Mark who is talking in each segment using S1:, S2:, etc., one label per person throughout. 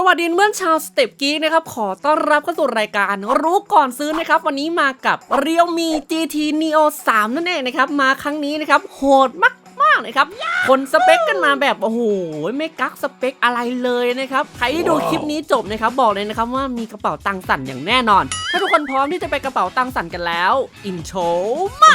S1: สวัสดีเพื่อนชาวสเต็ปกีนะครับ ขอต้อนรับเข้าสู่รายการ รู้ก่อนซื้อนะครับ วันนี้มากับ Realme GT Neo 3 นั่นเองนะครับ มาครั้งนี้นะครับ โหดมากมากๆเลยครับ คนสเปคกันมาแบบโอ้โหไม่กักสเปคอะไรเลยนะครับ ใครที่ดูคลิปนี้จบนะครับ บอกเลยนะครับว่ามีกระเป๋าตังสั่นอย่างแน่นอน ถ้าทุกคนพร้อมที่จะไปกระเป๋าตังสั่นกันแล้ว อินโชมา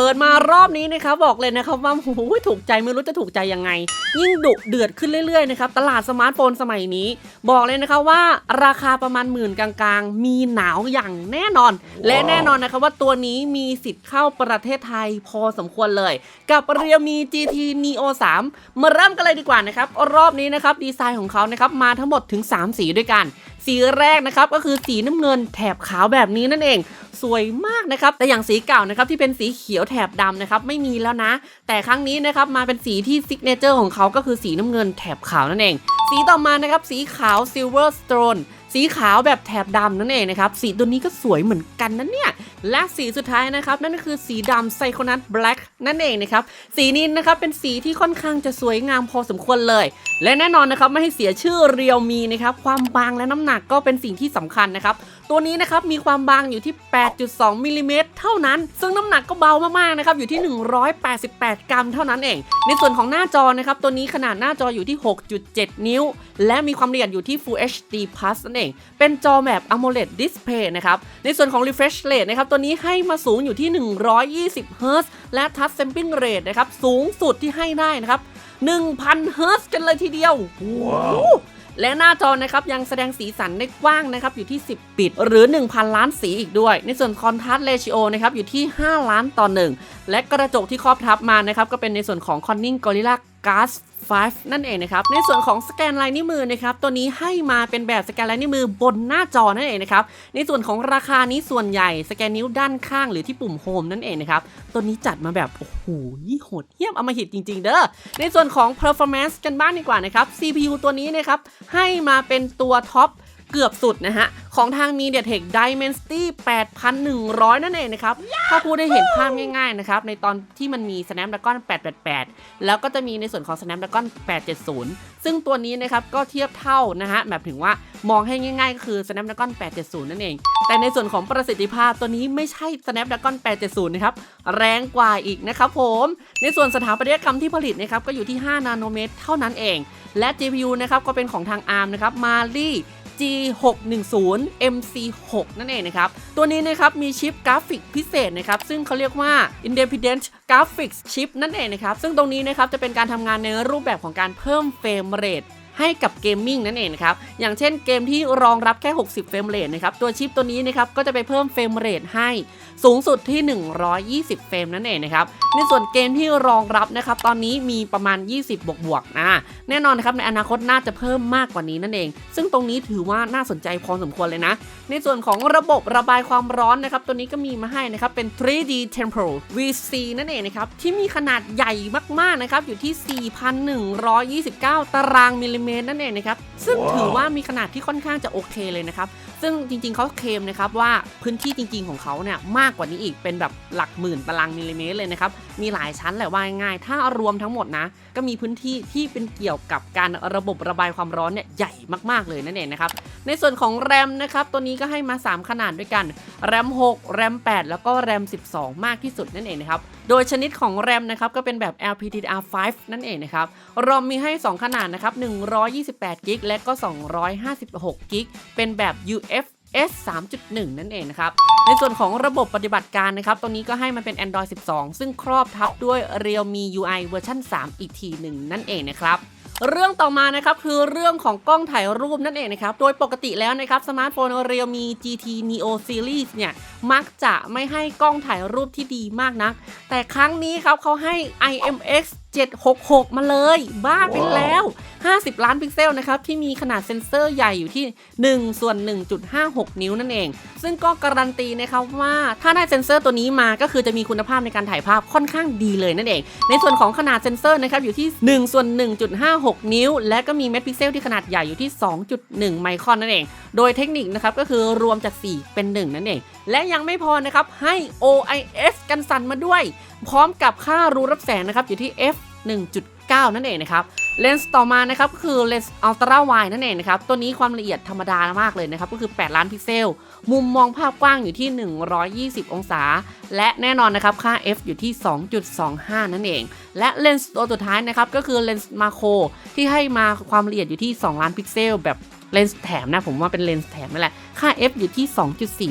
S1: เปิดมารอบนี้นะครับบอกเลยนะครับว่าโอ้โหถูกใจไม่รู้จะถูกใจยังไง ยิ่งดุเดือดขึ้นเรื่อยๆนะครับตลาดสมาร์ทโฟนสมัยนี้ บอกเลยนะครับว่าราคาประมาณหมื่นกลางๆ มีหนาวอย่างแน่นอน และแน่นอนนะครับว่าตัวนี้มีสิทธิ์เข้าประเทศไทยพอสมควรเลย กับเรียมี GT Neo 3 มาเริ่มกันเลยดีกว่านะครับรอบนี้นะครับดีไซน์ของเขานะครับมาทั้งหมดถึง 3 สีด้วยกัน สีแรกนะครับก็คือสีน้ำเงินแถบขาวแบบนี้นั่นเอง สวยมากนะครับ แต่อย่างสีเก่านะครับที่เป็นสีเขียวแถบดำนะครับไม่มีแล้วนะ แต่ครั้งนี้นะครับมาเป็นสีที่ซิกเนเจอร์ของเขาก็คือสีน้ำเงินแถบขาวนั่นเอง สีต่อมานะครับสีขาว Silver Stone สีขาวแบบแถบดำนั่นเองนะครับ สีตัวนี้ก็สวยเหมือนกันนะเนี่ย และสีสุดท้ายนะครับ นั่นก็คือสีดำไซโคนัทแบล็กนั่นเองนะครับ สีนี้นะครับเป็นสีที่ค่อนข้างจะสวยงามพอสมควรเลย และแน่นอนนะครับไม่ให้เสียชื่อเรียวมีนะครับ ความบางและน้ำหนักก็เป็นสิ่งที่สำคัญนะครับ ตัวนี้นะครับมีความบางอยู่ที่ 8.2มิลลิเมตรเท่านั้น ซึ่งน้ำหนักก็เบามากๆนะครับอยู่ที่ 188 กรัมเท่านั้นเอง ในส่วนของหน้าจอนะครับตัวนี้ขนาดหน้าจออยู่ที่ 6.7 นิ้ว และมีความละเอียดอยู่ที่ Full HD Plus นั่นเอง เป็นจอแบบ AMOLED Display นะครับในส่วนของ Refresh Rate นะครับตัวนี้ให้มาสูงอยู่ที่ 120 Hz และ Touch Sampling Rate นะครับสูงสุดที่ให้ได้นะครับ1,000เฮิร์ตซ์กันเลยทีเดียวว้าว และหน้าจอนะครับยังแสดงสีสันได้กว้างนะครับอยู่ที่ 10 ปิด หรือ 1,000 ล้านสีอีกด้วย ในส่วนคอนทราสต์เรชิโอนะครับอยู่ที่ 5 ล้านต่อ 1 และกระจกที่ครอบทับมานะครับก็เป็นในส่วนของ Corning Gorilla Glass 5 นั่นเองนะครับ ในส่วนของสแกนลายนิ้วมือนะครับ ตัวนี้ให้มาเป็นแบบสแกนลายนิ้วมือบนหน้าจอนั่นเองนะครับ ในส่วนของราคานี้ส่วนใหญ่สแกนนิ้วด้านข้างหรือที่ปุ่มโฮมนั่นเองนะครับ ตัวนี้จัดมาแบบ โอ้โหโหดเยี่ยมเอามาหิตจริง ๆ เด้อ ในส่วนของ performance กันบ้างดีกว่านะครับ CPU ตัวนี้นะครับให้มาเป็นตัวท็อป เกือบสุดนะฮะ ของทาง MediaTek Dimensity 8100 นั่นเองนะครับ ถ้าพูดได้เห็นภาพง่ายๆนะครับ ในตอนที่มันมี Snapdragon 888 แล้วก็จะมีในส่วนของ Snapdragon 870 ซึ่งตัวนี้นะครับก็เทียบเท่านะฮะแบบถึงว่ามองให้ง่ายๆ ก็คือ Snapdragon 870 นั่นเอง แต่ในส่วนของประสิทธิภาพตัวนี้ไม่ใช่ Snapdragon 870 นะครับ แรงกว่าอีกนะครับผม ในส่วนสถาปัตยกรรมที่ผลิตนะครับก็อยู่ที่ 5 นาโนเมตร เท่านั้นเอง และ GPU นะครับก็เป็นของทาง ARM นะครับ Mali G610 MC6 นั่นเองนะครับ ตัวนี้นะครับมีชิปกราฟิกพิเศษนะครับ ซึ่งเขาเรียกว่า Independent Graphics Chip นั่นเองนะครับ ซึ่งตรงนี้นะครับจะเป็นการทำงานในรูปแบบของการเพิ่มเฟรมเรท ให้กับเกมมิ่งนั่นเองนะครับอย่างเช่นเกมที่รองรับแค่ 60 เฟรมเรทนะครับตัวชิปตัวนี้นะครับก็จะไปเพิ่มเฟรมเรทให้สูงสุดที่ 120 เฟรมนั่นเองนะครับในส่วนเกมที่รองรับนะครับตอนนี้มีประมาณ 20 บวกบวกๆนะแน่นอนนะครับในอนาคตน่าจะเพิ่มมากกว่านี้นั่นเอง ซึ่งตรงนี้ถือว่าน่าสนใจพอสมควรเลยนะ ในส่วนของระบบระบายความร้อนนะครับตัวนี้ก็มีมาให้นะครับเป็น 3D Temporal VC นั่นเองนะครับที่มีขนาดใหญ่มากๆนะครับอยู่ที่ 4,129 ตารางมิลลิเมตรนั่นเองนะครับ ซึ่งถือว่ามีขนาดที่ค่อนข้างจะโอเคเลยนะครับ ซึ่งจริงๆเขาเคลมนะครับว่าพื้นที่จริงๆของเขาเนี่ยมากกว่านี้อีกเป็นแบบหลักหมื่นตารางมิลลิเมตรเลยนะครับ มีหลายชั้นแหละว่าง่ายๆถ้ารวมทั้งหมดนะ ก็มีพื้นที่ที่เป็นเกี่ยวกับการระบบระบายความร้อนเนี่ยใหญ่มากๆเลยนั่นเองนะครับ ในส่วนของแรมนะครับตัวนี้ก็ให้มา 3 ขนาดด้วยกันแรม6แรม8 แล้วก็แรม 12 มากที่สุดนั่นเองนะครับโดยชนิดของแรมนะครับก็เป็นแบบ LPDDR5 นั่นเองนะครับรอมมีให้ 2 ขนาดนะครับ128กิกและก็256กิกเป็นแบบ UF S 3.1 นั่นเองนะครับ ในส่วนของระบบปฏิบัติการนะครับ ตรงนี้ก็ให้มันเป็น Android 12 ซึ่งครอบทับด้วย Realme UI เวอร์ชัน3 อีกทีหนึ่งนั่นเองนะครับเรื่องต่อมานะครับคือเรื่องของกล้องถ่ายรูปนั่นเองนะครับ โดยปกติแล้วนะครับสมาร์ทโฟน Realme GT Neo Series เนี่ยมักจะไม่ให้กล้องถ่ายรูปที่ดีมากนัก แต่ครั้งนี้ครับเขาให้ IMX 766 มาเลย บ้าไปแล้ว 50 ล้านพิกเซลนะครับ ที่มีขนาดเซ็นเซอร์ใหญ่อยู่ที่ 1 ส่วน 1.56 นิ้วนั่นเอง ซึ่งก็การันตีนะครับว่าถ้าได้เซ็นเซอร์ตัวนี้มาก็คือจะมีคุณภาพในการถ่ายภาพค่อนข้างดีเลยนั่นเอง ในส่วนของขนาดเซ็นเซอร์นะครับอยู่ที่ 1 ส่วน 1.56 นิ้ว และก็มีเม็ดพิกเซลที่ขนาดใหญ่อยู่ที่ 2.1 ไมครอนนั่นเอง โดยเทคนิคนะครับก็คือรวมจาก 4 เป็น 1 นั่นเอง และยังไม่พอนะครับให้ OIS กันสั่นมาด้วย พร้อมกับค่ารูรับแสงนะครับอยู่ที่ f 1.9 นั่นเองนะครับเลนส์ต่อมานะครับก็คือเลนส์อัลตร้าไวนั่นเองนะครับตัวนี้ความละเอียดธรรมดามากเลยนะครับก็คือ 8 ล้านพิกเซล มุมมองภาพกว้างอยู่ที่ 120 องศา และแน่นอนนะครับค่า f อยู่ที่ 2.25 นั่นเอง และเลนส์ตัวสุดท้ายนะครับก็คือเลนส์มาโครที่ให้มาความละเอียดอยู่ที่ 2 ล้านพิกเซลแบบ เลนส์แถมนะผมว่าเป็นเลนส์แถมนั่นแหละ ค่า f อยู่ที่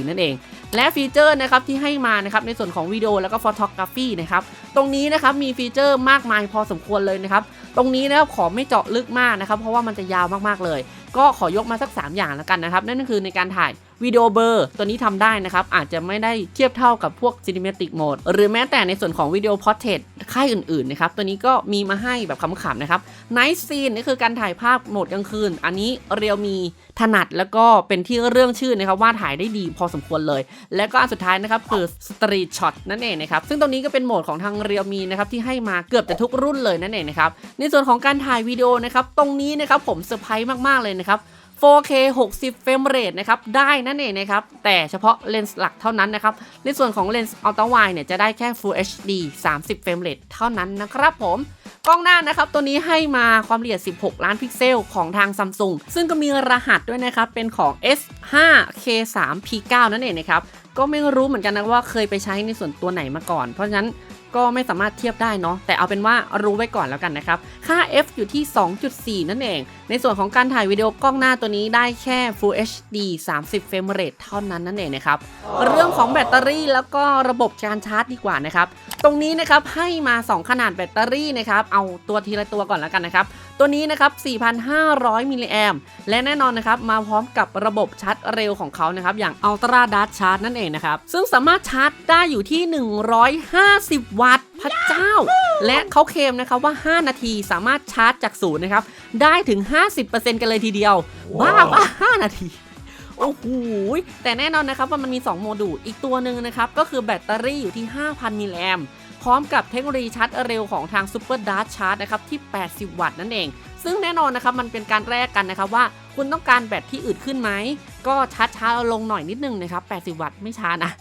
S1: 2.4 นั่นเอง และฟีเจอร์นะครับที่ให้มานะครับในส่วนของวิดีโอแล้วก็ฟอทอกราฟีนะครับ ตรงนี้นะครับมีฟีเจอร์มากมายพอสมควรเลยนะครับ ตรงนี้นะครับขอไม่เจาะลึกมากนะครับ เพราะว่ามันจะยาวมากๆเลย ก็ขอยกมาสัก 3 อย่างแล้วกันนะครับ นั่นก็คือในการถ่าย วิดีโอเบอร์ตัวนี้ทำได้นะครับ อาจจะไม่ได้เทียบเท่ากับพวก Cinematic Mode หรือแม้แต่ในส่วนของวิดีโอพอร์เทรตค่ายอื่นๆนะครับตัวนี้ก็มีมาให้แบบขำๆนะครับ Night Scene นี่คือการถ่ายภาพโหมดกลางคืน อันนี้เรียวมีถนัดแล้วก็เป็นที่เรื่องชื่อนะครับว่าถ่ายได้ดีพอสมควรเลย และก็อันสุดท้ายนะครับคือ Street Shot นั่นเองนะครับซึ่งตรงนี้ก็เป็นโหมดของทางเรียวมีนะครับที่ให้มาเกือบจะทุกรุ่นเลยนั่นเองนะครับในส่วนของการถ่ายวิดีโอนะครับตรงนี้นะครับผมเซอร์ไพรส์มากๆเลยนะครับ 4K 60 เฟรมเรทนะครับได้นั่นเองนะครับแต่เฉพาะเลนส์หลักเท่านั้นนะครับในส่วนของเลนส์อัลตร้าไวเนี่ยจะได้แค่ Full HD 30 เฟรมเรทเท่านั้นนะครับผมกล้องหน้านะครับตัวนี้ให้มาความละเอียด 16 ล้านพิกเซลของทางซัมซุงซึ่งก็มีรหัสด้วยนะครับเป็นของ S5K3P9 นั่นเองนะครับก็ไม่รู้เหมือนกันนะว่าเคยไปใช้ในส่วนตัวไหนมาก่อน เพราะฉะนั้น ก็ไม่สามารถเทียบได้เนาะแต่เอาเป็นว่ารู้ไว้ก่อนแล้วกันนะครับ ค่า f อยู่ที่ 2.4 นั่นเอง ในส่วนของการถ่ายวิดีโอกล้องหน้าตัวนี้ได้แค่ Full HD 30 เฟรมเรทเท่านั้นนั่นเองนะครับ เรื่องของแบตเตอรี่แล้วก็ระบบการชาร์จดีกว่านะครับตรงนี้นะครับให้มา 2 ขนาดแบตเตอรี่นะครับเอาตัวทีละตัวก่อนแล้วกันนะครับ ตัวนี้นะครับ 4,500 มิลลิแอมและแน่นอนนะครับมาพร้อมกับระบบชาร์จเร็วของเขานะครับอย่าง Ultra Dart Charge นั่นเองนะครับ ซึ่งสามารถชาร์จได้อยู่ที่ 150 วัตต์พระเจ้า และเขาเคลมนะครับว่า 5 นาทีสามารถชาร์จจากศูนย์นะครับได้ถึง 50%กันเลยทีเดียวบ้าป่ะ5นาที โอ้โหแต่แน่นอนนะครับว่ามันมี 2 โมดูลอีกตัวหนึ่งนะครับ ก็คือแบตเตอรี่อยู่ที่ 5,000 มิลลิแอมพร้อมกับเทคโนโลยีชาร์จเร็วของทาง Super Dart Charge นะครับที่ 80 วัตต์นั่นเอง ซึ่งแน่นอนนะครับมันเป็นการแลกกันนะครับว่าคุณต้องการแบตที่อึดขึ้นไหม ก็ชาร์จช้าลงหน่อยนิดนึงนะครับ 80 วัตต์ไม่ช้านะ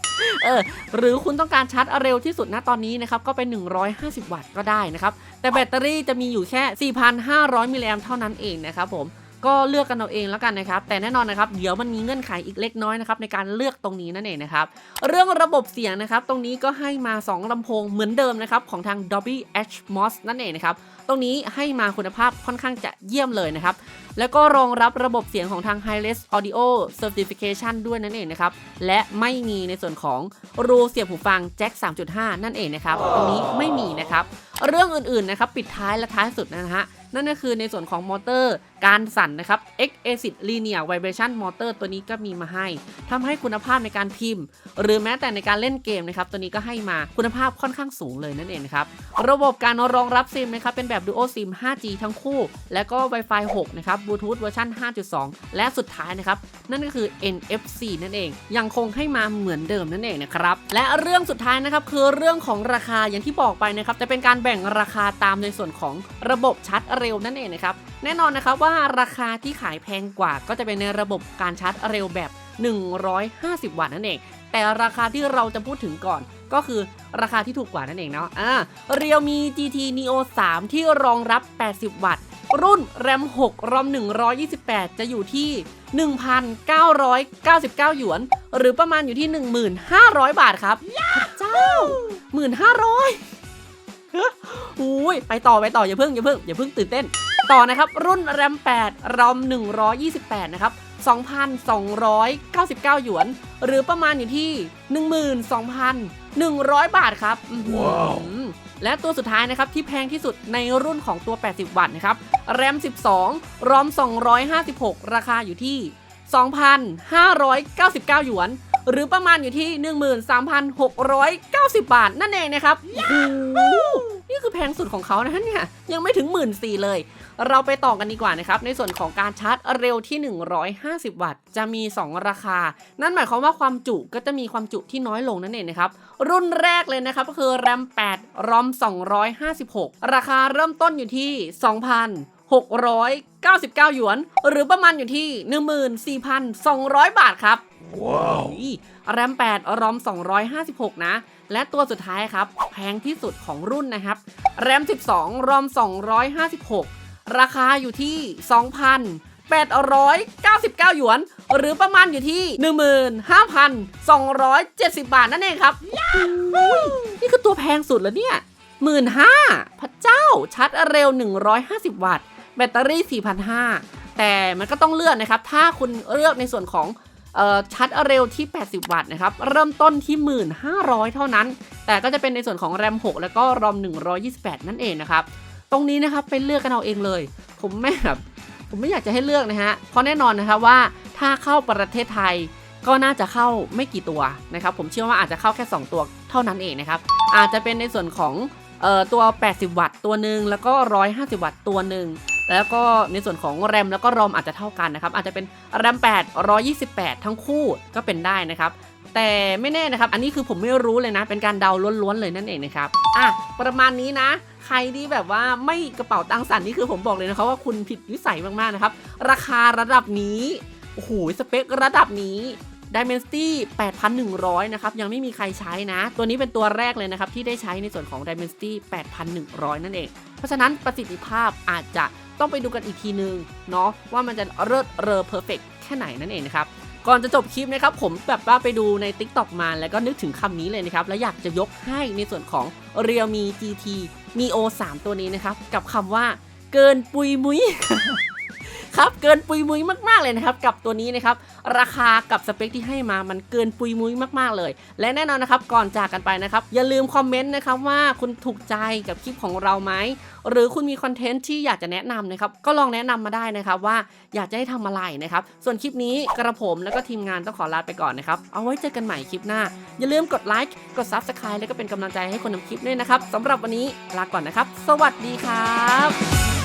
S1: เออหรือคุณต้องการชาร์จเร็วที่สุดณตอนนี้นะครับก็เป็น 150 วัตต์ก็ได้นะครับแต่แบตเตอรี่จะมีอยู่แค่ 4,500 มิลลิแอมเท่านั้นเองนะครับผม ก็เลือกกันเอาเองแล้วกันนะครับ แต่แน่นอนนะครับเดี๋ยวมันมีเงื่อนไขอีกเล็กน้อยนะครับในการเลือกตรงนี้นั่นเองนะครับ เรื่องระบบเสียงนะครับ ตรงนี้ก็ให้มา 2ลำโพงเหมือนเดิมนะครับของทาง Dolby Atmos นั่นเองนะครับ ตรงนี้ให้มาคุณภาพค่อนข้างจะเยี่ยมเลยนะครับ แล้วก็รองรับระบบเสียงของทาง Hi-Res Audio Certification ด้วยนั่นเองนะครับ และไม่มีในส่วนของรูเสียบหูฟังแจ็ค3.5 นั่นเองนะครับ ตรงนี้ไม่มีนะครับ เรื่องอื่นๆนะครับปิดท้ายและท้ายสุดนะฮะนั่นก็คือในส่วนของมอเตอร์การสั่นนะครับ X Acid Linear Vibration Motor ตัวนี้ก็มีมาให้ทำให้คุณภาพในการพิมพ์ หรือแม้แต่ในการเล่นเกมนะครับตัวนี้ก็ให้มาคุณภาพค่อนข้างสูงเลยนั่นเองครับระบบการรองรับซิมนะครับเป็นแบบ Duo SIM 5G ทั้งคู่ และก็ Wi-Fi 6 นะครับ Bluetooth เวอร์ชัน5.2 และสุดท้ายนะครับนั่นก็คือ NFC นั่นเอง ยังคงให้มาเหมือนเดิมนั่นเองนะครับและเรื่องสุดท้ายนะครับคือเรื่องของราคาอย่างที่บอกไปนะครับจะเป็นการแบ่งราคาตามในส่วนของระบบชาร์จเร็วนั่นเองนะครับแน่นอนนะครับว่าาราคาที่ขายแพงกว่าก็จะเป็นในระบบการชาร์จเร็วแบบ 150 วัตต์นั่นเอง แต่ราคาที่เราจะพูดถึงก่อนก็คือราคาที่ถูกกว่านั่นเองเนาะอ่าเรียวมี GT Neo 3 ที่รองรับ 80 วัตต์ รุ่น RAM 6 ROM 128 จะอยู่ที่ 1,999 หยวน หรือประมาณอยู่ที่ 1,500 บาทครับพระเจ้า 1,500อุ้ยไปต่อไปต่ออย่าเพิ่งอย่าเพิ่งอย่าเพิ่งตื่นเต้น ต่อนะครับรุ่น RAM 8 ROM 128 นะครับ 2,299 หยวน หรือประมาณอยู่ที่ 12,100 บาทครับอื้อหือ
S2: ว้าว
S1: และตัวสุดท้ายนะครับที่แพงที่สุดในรุ่นของตัว 80 วัตต์นะครับ RAM 12 ROM 256 ราคาอยู่ที่ 2,599 หยวน หรือประมาณอยู่ที่ 13,690 บาทนั่นเองนะครับโอ้โห นี่คือแพงสุดของเขานะเนี่ยยังไม่ถึง1 4ื่นเลย เราไปต่อกันดีกว่านะครับ ในส่วนของการชาร์จเร็วที่ 150 วัตต์ จะมี 2 ราคา นั่นหมายความว่าความจุก็จะมีความจุที่น้อยลงนั่นเองนะครับ รุ่นแรกเลยนะครับก็คือ RAM 8 ROM 256 ราคาเริ่มต้นอยู่ที่2,699 หยวน หรือประมาณอยู่ที่ 14,200 บาทครับ ว้าวแรม8รอม 256 นะ และตัวสุดท้ายครับ แพงที่สุดของรุ่นนะครับแรม 12 รอม 256 ราคาอยู่ที่ 2,899 หยวน หรือประมาณอยู่ที่ 15,270 บาทนั่นเองครับ นี่คือตัวแพงสุดแล้วเนี่ยหมื่นพระเจ้าชาร์จเร็ว 150 วัตต์ แบตเตอรี่ 4,500 แต่มันก็ต้องเลือกนะครับ ถ้าคุณเลือกในส่วนของ ชาร์จเร็วที่ 80 วัตต์นะครับ เริ่มต้นที่ 1,500 เท่านั้น แต่ก็จะเป็นในส่วนของแรม 6 แล้วก็รอม 128 นั่นเองนะครับ ตรงนี้นะครับเป็นเลือกกันเอาเองเลย ผมไม่แบบผมไม่อยากจะให้เลือกนะฮะ เพราะแน่นอนนะครับว่าถ้าเข้าประเทศไทยก็น่าจะเข้าไม่กี่ตัวนะครับ ผมเชื่อว่าอาจจะเข้าแค่ 2 ตัวเท่านั้นเองนะครับ อาจจะเป็นในส่วนของออตัว 80 วัตต์ตัวหนึ่งแล้วก็ 150 วัตต์ตัวหนึ่ง แล้วก็ในส่วนของแรมแล้วก็รอมอาจจะเท่ากันนะครับอาจจะเป็นแรม8 128 ทั้งคู่ก็เป็นได้นะครับแต่ไม่แน่นะครับ อันนี้คือผมไม่รู้เลยนะ เป็นการเดาล้วนๆเลยนั่นเองนะครับ อะ ประมาณนี้นะ ใครที่แบบว่าไม่กระเป๋าตังค์สั่นนี่คือผมบอกเลยนะครับว่าคุณผิดวิสัยมากๆนะครับ ราคาระดับนี้ โอ้โห สเปคระดับนี้ Dimensity 8,100 นะครับ ยังไม่มีใครใช้นะ ตัวนี้เป็นตัวแรกเลยนะครับ ที่ได้ใช้ในส่วนของ Dimensity 8,100 นั่นเอง เพราะฉะนั้นประสิทธิภาพอาจจะ ต้องไปดูกันอีกทีนึงเนาะว่ามันจะเลิศเรอเพอร์เฟกแค่ไหนนั่นเองนะครับก่อนจะจบคลิปนะครับผมแบบว่าไปดูใน TikTok มาแล้วก็นึกถึงคำนี้เลยนะครับ และอยากจะยกให้ในส่วนของ Realme GT Mio 3 ตัวนี้นะครับ กับคำว่าเกินปุยมุย ครับเกินปุยมุยมากๆเลยนะครับกับตัวนี้นะครับราคากับสเปคที่ให้มามันเกินปุยมุยมากๆเลย และแน่นอนนะครับก่อนจากกันไปนะครับอย่าลืมคอมเมนต์นะครับว่าคุณถูกใจกับคลิปของเราไหมหรือคุณมีคอนเทนต์ที่อยากจะแนะนำนะครับก็ลองแนะนำมาได้นะครับว่าอยากจะให้ทำอะไรนะครับส่วนคลิปนี้กระผมแล้วก็ทีมงานต้องขอลาไปก่อนนะครับเอาไว้เจอกันใหม่คลิปหน้า อย่าลืมกดไลค์กด Subscribe แล้วก็เป็นกำลังใจให้คนทำคลิปด้วยนะครับสำหรับวันนี้ลาก่อนนะครับ สวัสดีครับ